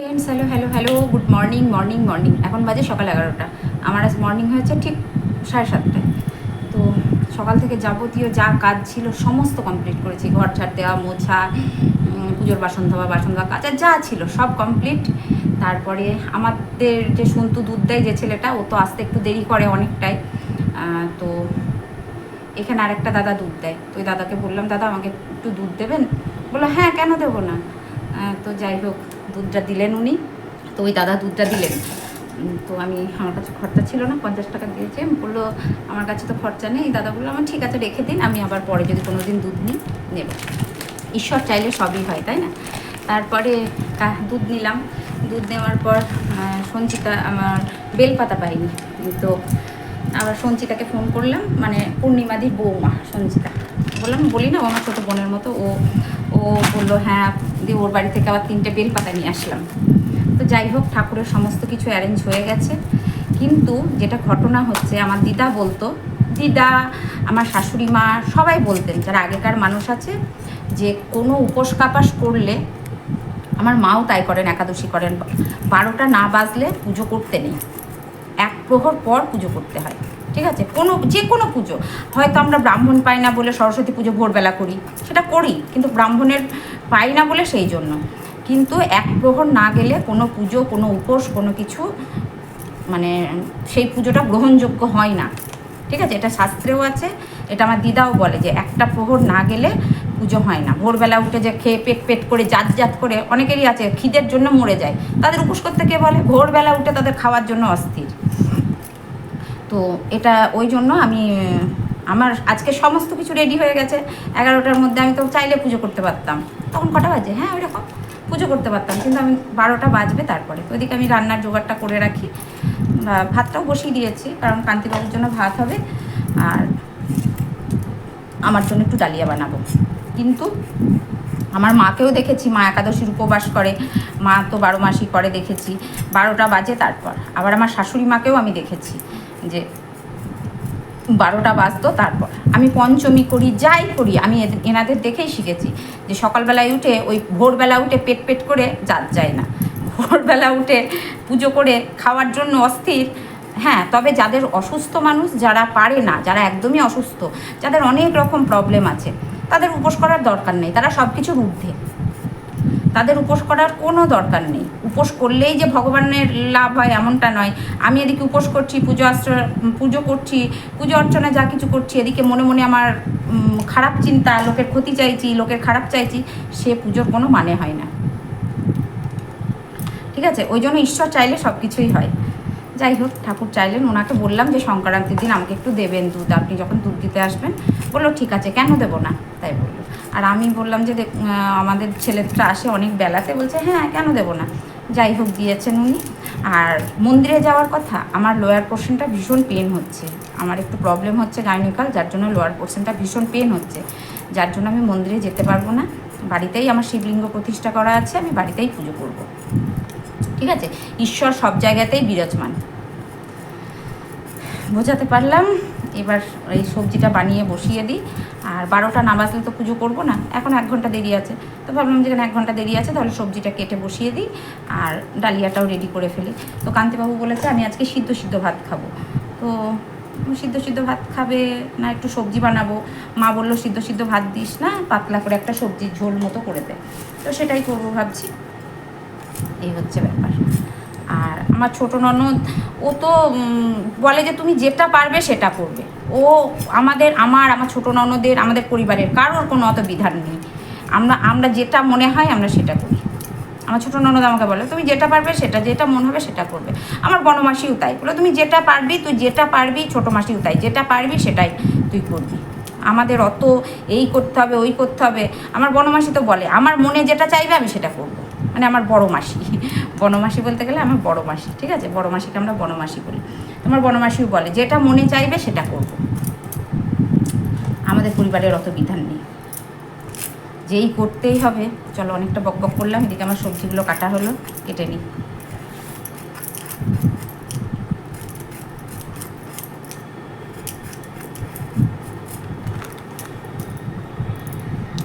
Friends hello hello hello good morning morning morning এখন বাজে সকাল এগারোটা। আমার আজ মর্নিং হয়েছে ঠিক সাড়ে সাতটায়। তো সকাল থেকে যাবতীয় যা কাজ ছিল সমস্ত কমপ্লিট করেছি। ঘর ছাড় দেওয়া, মোছা পুজোর বাসন ধোয়া বাসন ধোয়া কাজ যা ছিল সব কমপ্লিট তারপরে আমাদের যে সন্তু দুধ দেয় যে ছেলেটা, ও তো আসতে একটু দেরি করে অনেকটাই। তো এখানে আরেকটা দাদা দুধ দেয়। তো ওই দাদাকে বললাম, দাদা, আমাকে একটু দুধ দেবেন? বলল হ্যাঁ কেন দেবো না? তো যাই হোক দুধটা দিলেন উনি। তো ওই দাদা দুধটা দিলেন। তো আমি, আমার কাছে খরচা ছিল না, পঞ্চাশ টাকা দিয়েছে। বলল, আমার কাছে তো খরচা নেই। দাদা বলল, আমার ঠিক আছে, রেখে দিন, আমি আবার পরে যদি কোনো দিন দুধ নিই, নেব। ঈশ্বর চাইলে সবই হয়, তাই না? তারপরে দুধ নিলাম। দুধ নেওয়ার পর সঞ্চিতা আমার বেলপাতা পাইনি তো আবার সঞ্চিতাকে ফোন করলাম মানে পূর্ণিমাদির বৌমা সঞ্চিতা। বললাম, বলি না, ও আমার ছোটো বোনের মতো, ও ও বলল হ্যাঁ দিয়ে ওর বাড়ি থেকে আবার তিনটে বেলপাতা নিয়ে আসলাম। তো যাই হোক, ঠাকুরের সমস্ত কিছু অ্যারেঞ্জ হয়ে গেছে। কিন্তু যেটা ঘটনা হচ্ছে, আমার দিদা বলতো, দিদা, আমার শাশুড়ি মা সবাই বলতেন, যারা আগেকার মানুষ আছে, যে কোনো উপোস কাপাস করলে আমার মাও তাই করেন, একাদশী করেন। বারোটা না বাজলে পুজো করতে নেই। এক প্রহর পর পুজো করতে হয়। ঠিক আছে? কোনো, যে কোনো পুজো। হয়তো আমরা ব্রাহ্মণ পাই না বলে সরস্বতী পুজো ভোরবেলা করি, সেটা করি, কিন্তু ব্রাহ্মণের পাই না বলে সেই জন্য। কিন্তু এক প্রহর না গেলে কোনো পুজো, কোনো উপোস, কোনো কিছু মানে সেই পুজোটা গ্রহণযোগ্য হয় না। ঠিক আছে? এটা শাস্ত্রেও আছে, এটা আমার দিদাও বলে যে একটা প্রহর না গেলে পুজো হয় না। ভোরবেলা উঠে যে খেয়ে পেট পেট করে, জাত জাত করে, অনেকেরই আছে, খিদের জন্য মরে যায়। তাদের উপোস করতে কে বলে? ভোরবেলা উঠে তাদের খাওয়ার জন্য অস্থির। তো এটা ওই জন্য আমি, আমার আজকে সমস্ত কিছু রেডি হয়ে গেছে। এগারোটার মধ্যে আমি তো চাইলে পুজো করতে পারতাম। তখন কটা বাজে? হ্যাঁ ওই রকম পুজো করতে পারতাম, কিন্তু আমি বারোটা বাজবে তারপরে। ওইদিকে আমি রান্নার জোগাড়টা করে রাখি। ভাতটাও বসিয়ে দিয়েছি, কারণ কান্তিবাবুর জন্য ভাত হবে। আর আমার জন্য একটু ডালিয়া বানাবো। কিন্তু আমার মাকেও দেখেছি, মা একাদশীর উপবাস করে। মা তো বারো মাসই করে দেখেছি। বারোটা বাজে তারপর। আবার আমার শাশুড়ি মাকেও আমি দেখেছি। যে বারোটা বাজতো তারপর। আমি পঞ্চমী করি, যাই করি, আমি এনাদের দেখেই শিখেছি যে সকালবেলায় উঠে ওই ভোরবেলা উঠে পেট পেট করে যাত যায় না। ভোরবেলা উঠে পুজো করে খাওয়ার জন্য অস্থির। হ্যাঁ তবে যাদের অসুস্থ মানুষ, যারা পারে না, যারা একদমই অসুস্থ, যাদের অনেক রকম প্রবলেম আছে, তাদের উপোস করার দরকার নেই। তারা সব কিছুর ঊর্ধ্বে। তাদের উপোস করার কোনো দরকার নেই। উপোস করলেই যে ভগবানের লাভ হয় এমনটা নয়। আমি এদিকে উপোস করছি, পুজো আশ্রয় পুজো করছি, পুজো অর্চনা যা কিছু করছি, এদিকে মনে মনে আমার খারাপ চিন্তা, লোকের ক্ষতি চাইছি, লোকের খারাপ চাইছি, সে পুজোর কোনো মানে হয় না। ঠিক আছে? ওই জন্য ঈশ্বর চাইলে সব কিছুই হয়। যাই হোক, ঠাকুর চাইলেন, ওনাকে বললাম যে সংক্রান্তির দিন আমাকে একটু দেবেন দুধ। আপনি যখন দুধ দিতে আসবেন, বলল, ঠিক আছে, কেন দেবো না? তাই বলল। আর আমি বললাম যে আমাদের ছেলেটা আসে অনেক বেলাতে। বলছে হ্যাঁ কেন দেবো না? যাই হোক দিয়েছেন উনি। আর মন্দিরে যাওয়ার কথা, আমার লোয়ার পোর্শনটা ভীষণ পেন হচ্ছে। আমার একটু প্রবলেম হচ্ছে গাইনিকাল যার জন্য লোয়ার পোর্শনটা ভীষণ পেন হচ্ছে। যার জন্য আমি মন্দিরে যেতে পারব না। বাড়িতেই আমার শিবলিঙ্গ প্রতিষ্ঠা করা আছে, আমি বাড়িতেই পুজো করব। ঠিক আছে? ঈশ্বর সব জায়গাতেই বিরাজমান। বোঝাতে পারলাম। এবার এই সবজিটা বানিয়ে বসিয়ে দিই। আর বারোটা না বাজলে তো পুজো করব না। এখন এক ঘণ্টা দেরি আছে। তো ভাবলাম যেখানে এক ঘণ্টা দেরি আছে তাহলে সবজিটা কেটে বসিয়ে দিই আর ডালিয়াটাও রেডি করে ফেলি। তো কান্তিবাবু বলেছে, আমি আজকে সিদ্ধ সিদ্ধ ভাত খাব। তো সিদ্ধ সিদ্ধ ভাত খাবে না, একটু সবজি বানাবো। মা বলল, সিদ্ধ সিদ্ধ ভাত দিস না, পাতলা করে একটা সবজির ঝোল মতো করে দে। তো সেটাই করব ভাবছি। এই হচ্ছে ব্যাপার। আর আমার ছোট ননদ, ও তো বলে যে তুমি যেটা পারবে সেটা করবে। ও আমাদের, আমার আমার ছোট ননদের, আমাদের পরিবারের কারোর কোনো অত বিধান নেই। আমরা আমরা যেটা মনে হয় আমরা সেটা করি। আমার ছোটো ননদ আমাকে বলে, তুমি যেটা পারবে সেটা, যেটা মনে হবে সেটা করবে। আমার বনমাসিও তাই, বলে, তুমি যেটা পারবি, তুই যেটা পারবি, ছোটো মাসিও তাই, যেটা পারবি সেটাই তুই করবি। আমাদের অত এই করতে হবে, ওই করতে হবে। আমার বনমাসি তো বলে, আমার মনে যেটা চাইবে আমি সেটা করব। মানে আমার বড় মাসি। বনমাসি বলতে গেলে আমার বড় মাসি, ঠিক আছে? বড় মাসিকে আমরা বনমাসি বলি। তোমার বনমাসিও বলে, যেটা মনে চাইবে সেটা করব। আমাদের পরিবারের অত বিধান নেই। যেই করতেই হবে, চলো অনেকটা বক বক করলাম, এদিকে আমার সবজিগুলো কাটা হলো, কেটে নিই।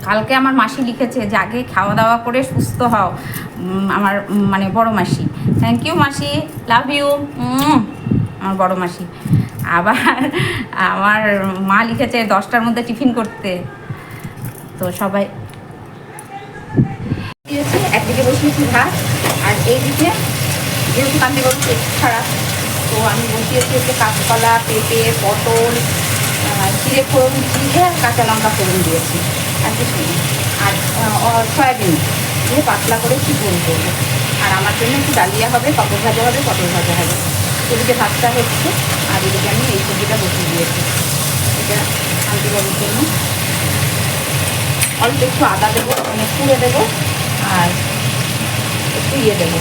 কালকে আমার মাসি লিখেছে যে, আগে খাওয়া দাওয়া করে সুস্থ হও। আমার মানে বড় মাসি। থ্যাংক ইউ মাসি। লাভ ইউ আমার বড় মাসি। আবার আমার মা লিখেছে দশটার মধ্যে টিফিন করতে। তো সবাই একদিকে বসিয়েছি ভাত, আর এইদিকে যেহেতু কান্দি পেট খারাপ তো আমি বসিয়েছি হচ্ছে কাঁচকলা, পেঁপে, পটল জিরে ফোড়ন আর কাঁচা লঙ্কা ফোড়ন দিয়েছি। আর আর সয়াবিন। দিয়ে পাতলা করে একটু ঝোল করব। আর আমার জন্য একটু ডালিয়া হবে, পটল ভাজা হবে, পটল ভাজা হবে। এদিকে ভাতটা হচ্ছে, আর এদিকে আমি এই সবজিটা বসিয়ে দিয়েছি। এটা গরমের জন্য। অল্প একটু আদা দেবো, অনেক পুড়ে দেবো, আর একটু ইয়ে দেবো।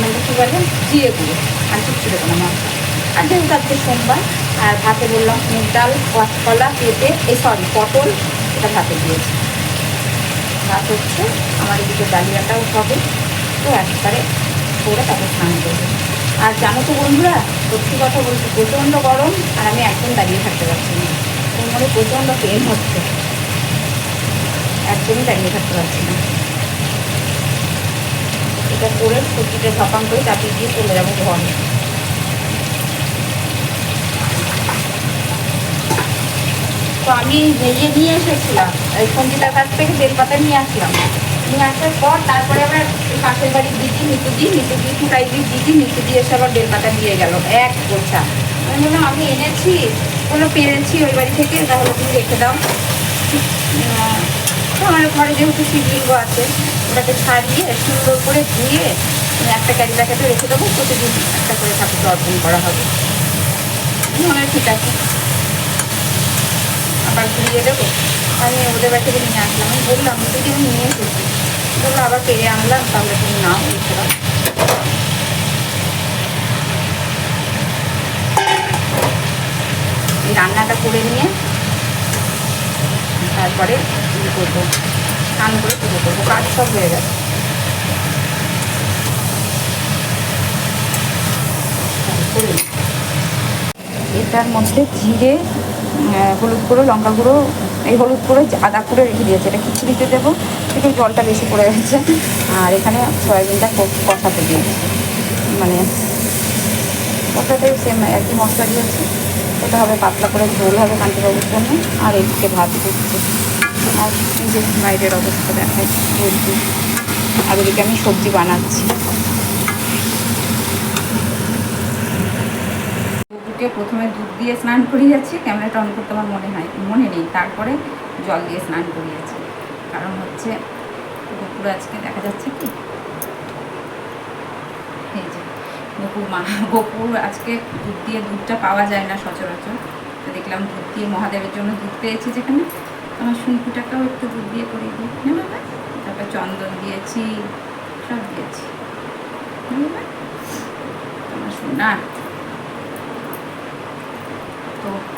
মানে কী বলে জিরে গুঁড়ো, আর কিচ্ছু দেবো না আর যেহেতু আজকে সোমবার, আর ভাতে বললাম মুগ ডাল কাঁচকলা পেঁপে, এই সরি, পটল, এটা ভাতে দিয়েছি। ভাত হচ্ছে আমার এদিকে ডালিয়াটাও হবে। তো একবারে করে তারপর স্নান করব। আর জানো তো বন্ধুরা, সত্যি কথা বলছি, প্রচণ্ড গরম আর আমি একদম দাঁড়িয়ে থাকতে পারছি না। কোমরে প্রচণ্ড পেন হচ্ছে। একদমই দাঁড়িয়ে থাকতে পারছি না। এটা করে সবজিটা ঝপাং করে চাপিয়ে দিয়ে চলে যাব ঘরে। তো আমি ভেজে নিয়ে এসেছিলাম সঞ্জিতার কাছ থেকে বেলপাতা নিয়ে আসলাম। নিয়ে আসার পর তারপরে আবার পাশের বাড়ির দিদি নিতু দি নিতু দি ফুটাই দি দিদি নিতু দিয়ে এসে আবার বেলপাতা দিয়ে গেল, এক গোছা। আমি বললাম, আমি এনেছি, কোনো পেরেছি ওই বাড়ি থেকে, তাহলে তুমি রেখে দাও। আমার ঘরে যেহেতু শিবলিঙ্গ আছে, ওটাকে ছাড়িয়ে, সুন্দর করে ধুয়ে একটা ক্যারি প্যাকেটে রেখে দেবো, প্রতিদিন একটা করে ঠাকুরকে অর্পণ করা হবে। মনে ঠিক আছে। আবার ঘুরিয়ে দেবো আমি ওদের বাড়ি থেকে নিয়ে আসলাম। আমি বললাম যদি আমি নিয়ে এসেছি। বলল, আবার পেরে আনলাম, তাহলে তুমি লিখে দাও এই রান্নাটা করে নিয়ে তারপরে ইয়ে করব, স্নান করে পুজো করব, কাজ সব হয়ে গেছে। এটার মধ্যে জিরে হলুদ গুঁড়ো, লঙ্কা গুঁড়ো, এই হলুদ গুঁড়ো আদা করে রেখে দিয়েছে, এটা খিচুড়িতে দেবো, একটু জলটা বেশি পড়ে গেছে। আর এখানে সয়াবিনটা কষাতে দিয়েছি মানে কষাতে সেম একই মশলা দিয়েছি। এটা হবে পাতলা করে ঝোল হবে কান্তিবাবুর জন্য, আর এদিকে ভাত করছি। আর যে বাইরের অবস্থা দেখাই, বলছি। আর এদিকে আমি সবজি বানাচ্ছি। বুবুকে প্রথমে দুধ দিয়ে স্নান করিয়েছি ক্যামেরাটা অন করতে আমার মনে হয়, মনে নেই। তারপরে জল দিয়ে স্নান করিয়েছি কারণ হচ্ছে গোপুর আজকে দেখা যাচ্ছে কি? এই যে, গোপুর মা, গোপুর আজকে দুধ দিয়ে দুধটা পাওয়া যায় না সচরাচর। তো দেখলাম দুধ দিয়ে মহাদেবের জন্য দুধ পেয়েছি যেখানে। আমার শুনকুটাকেও একটু দুধ দিয়ে করিয়ে দিই। না তারপর চন্দন দিয়েছি, সব দিয়েছি। না 또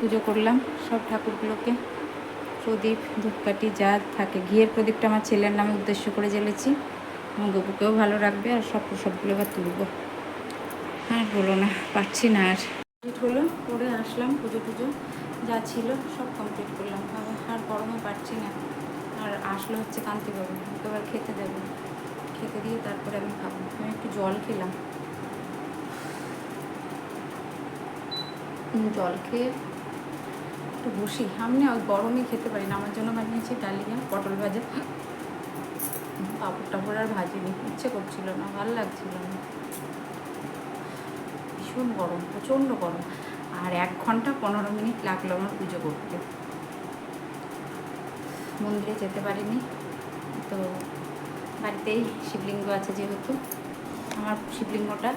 পুজো করলাম সব ঠাকুরগুলোকে। প্রদীপ, ধূপকাঠি যা থাকে। ঘিয়ের প্রদীপটা আমার ছেলের নামে উদ্দেশ্য করে জ্বেলেছি। এবং গপুকেও ভালো রাখবে আর সব প্রসাদগুলো এবার তুলবো। আর বলো না, পারছি না আর। হলো, করে আসলাম পুজো টুজো। যা ছিল সব কমপ্লিট করলাম। আর গরমে পারছি না। আর আসলো হচ্ছে কান্তিবাবু। এবার খেতে দেবো। খেতে দিয়ে তারপরে আমি খাব। আমি একটু জল খেলাম। জল খেয়ে একটু বসি। আমি না ওই গরমে খেতে পারি না। আমার জন্য বানিয়েছি ডালিয়া, পটল ভাজা। পাপড় টাপড় আর ভাজিনি ইচ্ছে করছিল না, ভালো লাগছিল না। ভীষণ গরম, প্রচণ্ড গরম। আর এক ঘণ্টা পনেরো মিনিট লাগল আমার পুজো করতে। মন্দিরে যেতে পারিনি। তো বাড়িতেই শিবলিঙ্গ আছে যেহেতু। আমার শিবলিঙ্গটা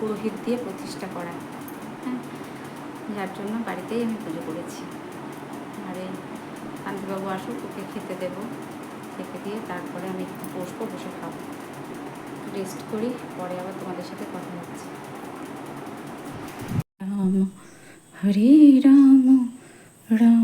পুরোহিত দিয়ে প্রতিষ্ঠা করা। হ্যাঁ যার জন্য বাড়িতেই আমি পুজো করেছি। কান্তিবাবু আসুক, ওকে খেতে দেবো। খেতে দিয়ে তারপরে আমি একটু বসবো, বসে খাব। রেস্ট করি, পরে আবার তোমাদের সাথে কথা হচ্ছে। রাম, হরে রাম রাম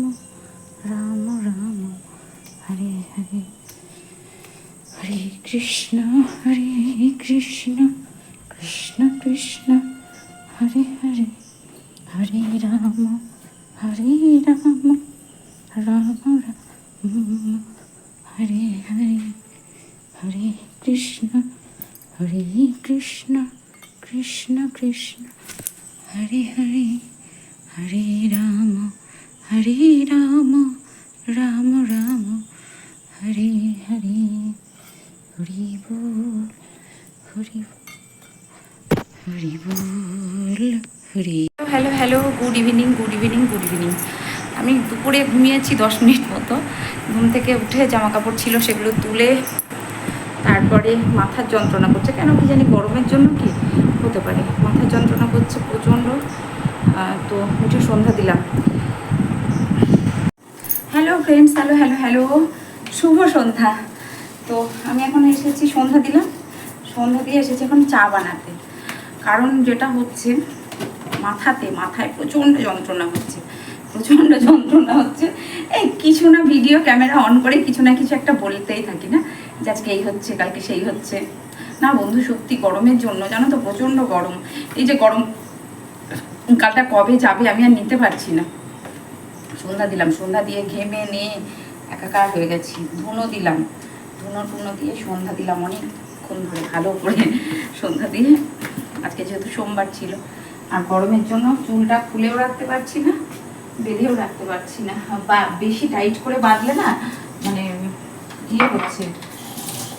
হরে হরে, হরি বল, Hari Hari hello hello, good evening good evening good evening. আমি দুপুরে ঘুমিয়েছি দশ মিনিট মতো। ঘুম থেকে উঠে জামা কাপড় ছিল সেগুলো তুলে, তারপরে মাথার যন্ত্রণা করছে। কেন কি জানি গরমের জন্য কি হতে পারে। মাথার যন্ত্রণা করছে প্রচণ্ড। তো উঠে সন্ধ্যা দিলাম। Hello friends hello hello hello. শুভ সন্ধ্যা। তো আমি এখন এসেছি, সন্ধ্যা দিলাম। সন্ধ্যা দিয়ে এসেছি এখন চা বানাতে। কারণ যেটা হচ্ছে, মাথাতে, মাথায় প্রচণ্ড যন্ত্রণা হচ্ছে। প্রচণ্ড যন্ত্রণা হচ্ছে। এই কিছু না ভিডিও ক্যামেরা অন করে কিছু না কিছু একটা বলতেই থাকি না, যে আজকে এই হচ্ছে, কালকে সেই হচ্ছে। না বন্ধু, সত্যি গরমের জন্য, জানো তো, প্রচণ্ড গরম। এই যে গরম, কালটা কবে যাবে আমি আর নিতে পারছি না। সন্ধ্যা দিলাম, সন্ধ্যা দিয়ে ঘেমে নিয়ে একাকার হয়ে গেছি, ধুনো দিলাম। ধুনো টুনো দিয়ে সন্ধ্যা দিলাম অনেকক্ষণ ধরে, ভালো করে সন্ধ্যা দিয়ে। আজকে যেহেতু সোমবার ছিল, আর গরমের জন্য চুলটা খুলেও রাখতে পারছি না, বেঁধেও রাখতে পারছি না। বা বেশি টাইট করে বাঁধলে না মানে ইয়ে হচ্ছে,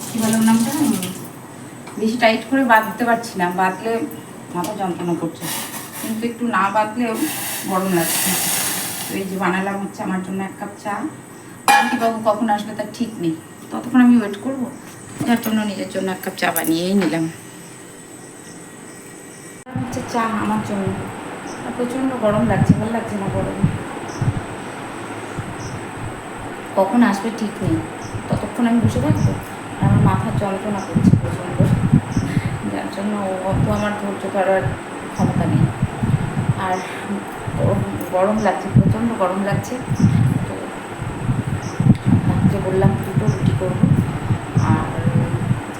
কী বলে ওর নামটা? বেশি টাইট করে বাঁধতে পারছি না, বাঁধলে মাথা যন্ত্রণা করছে। কিন্তু একটু না বাঁধলেও গরম লাগছে। তো এই যে বানালাম হচ্ছে আমার জন্য এক কাপ চা। বাবু কখন আসবে তার ঠিক নেই। ততক্ষণ আমি ওয়েট করব। যার জন্য নিজের জন্য এক কাপ চা বানিয়েই নিলাম। হচ্ছে চা আমার জন্য। আর প্রচণ্ড গরম লাগছে, ভালো লাগছে না গরম। কখন আসবে ঠিক নেই। ততক্ষণ আমি বসে থাকব। আমার মাথার যন্ত্রণা করছে প্রচণ্ড। যার জন্য অত আমার ধৈর্য ধরার ক্ষমতা নেই। আর গরম লাগছে, প্রচণ্ড গরম লাগছে। বললাম দুটো রুটি করব। আর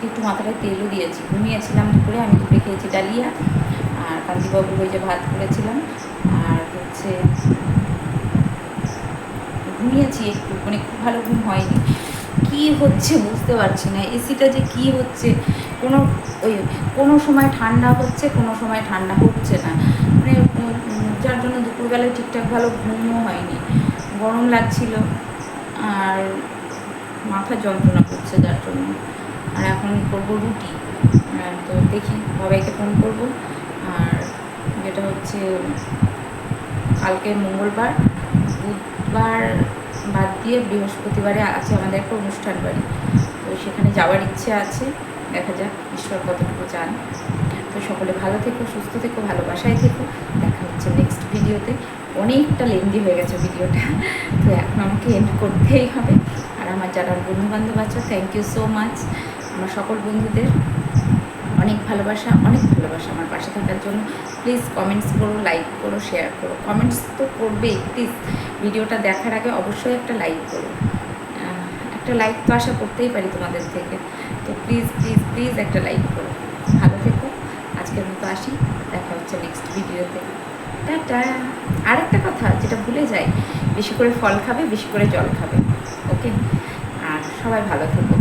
একটু মাথাটায় তেলও দিয়েছি। ঘুমিয়েছিলাম দুপুরে, আমি দুপুরে খেয়েছি ডালিয়া। আর কান্তিবাবু ওই যে ভাত করেছিলাম। আর হচ্ছে ঘুমিয়েছি একটু মানে খুব ভালো ঘুম হয়নি। কি হচ্ছে বুঝতে পারছি না। এসিটা যে কি হচ্ছে, কোনো ওই কোনো সময় ঠান্ডা হচ্ছে, কোনো সময় ঠান্ডা হচ্ছে না। মানে যার জন্য দুপুরবেলায় ঠিকঠাক ভালো ঘুমও হয়নি। গরম লাগছিল। আর মাথা যন্ত্রণা করছে যার জন্য। আর এখন করব রুটি। তো দেখি সবাইকে ফোন করব। আর যেটা হচ্ছে, কালকে মঙ্গলবার, বুধবার বাদ দিয়ে বৃহস্পতিবারে আছে আমাদের একটা অনুষ্ঠান বাড়ি। তো সেখানে যাওয়ার ইচ্ছে আছে। দেখা যাক ঈশ্বর কতটুকু চান। তো সকলে ভালো থেকো, সুস্থ থেকো, ভালোবাসায় থেকো। দেখা হচ্ছে নেক্সট ভিডিওতে অনেকটা লেন্দি হয়ে গেছে ভিডিওটা তো এখন আমাকে এন্ড করতেই হবে। আর আমার যারা বন্ধু বান্ধব আছে থ্যাংক ইউ সো মাচ আমার সকল বন্ধুদের অনেক ভালোবাসা অনেক ভালোবাসা আমার পাশে থাকার জন্য। প্লিজ কমেন্টস করো লাইক করো শেয়ার করো। কমেন্টস তো করবেই প্লিজ ভিডিওটা দেখার আগে অবশ্যই একটা লাইক করো। একটা লাইক তো আশা করতেই পারি তোমাদের থেকে। তো প্লিজ প্লিজ প্লিজ একটা লাইক করো। ভালো থেকো। আজকের মতো আসি। দেখা হচ্ছে নেক্সট ভিডিওতে টাটা। আরেকটা কথা, যেটা ভুলে যাই। বেশি করে ফল খাবে, বেশি করে জল খাবে। ওকে। আর সবাই ভালো থেকো।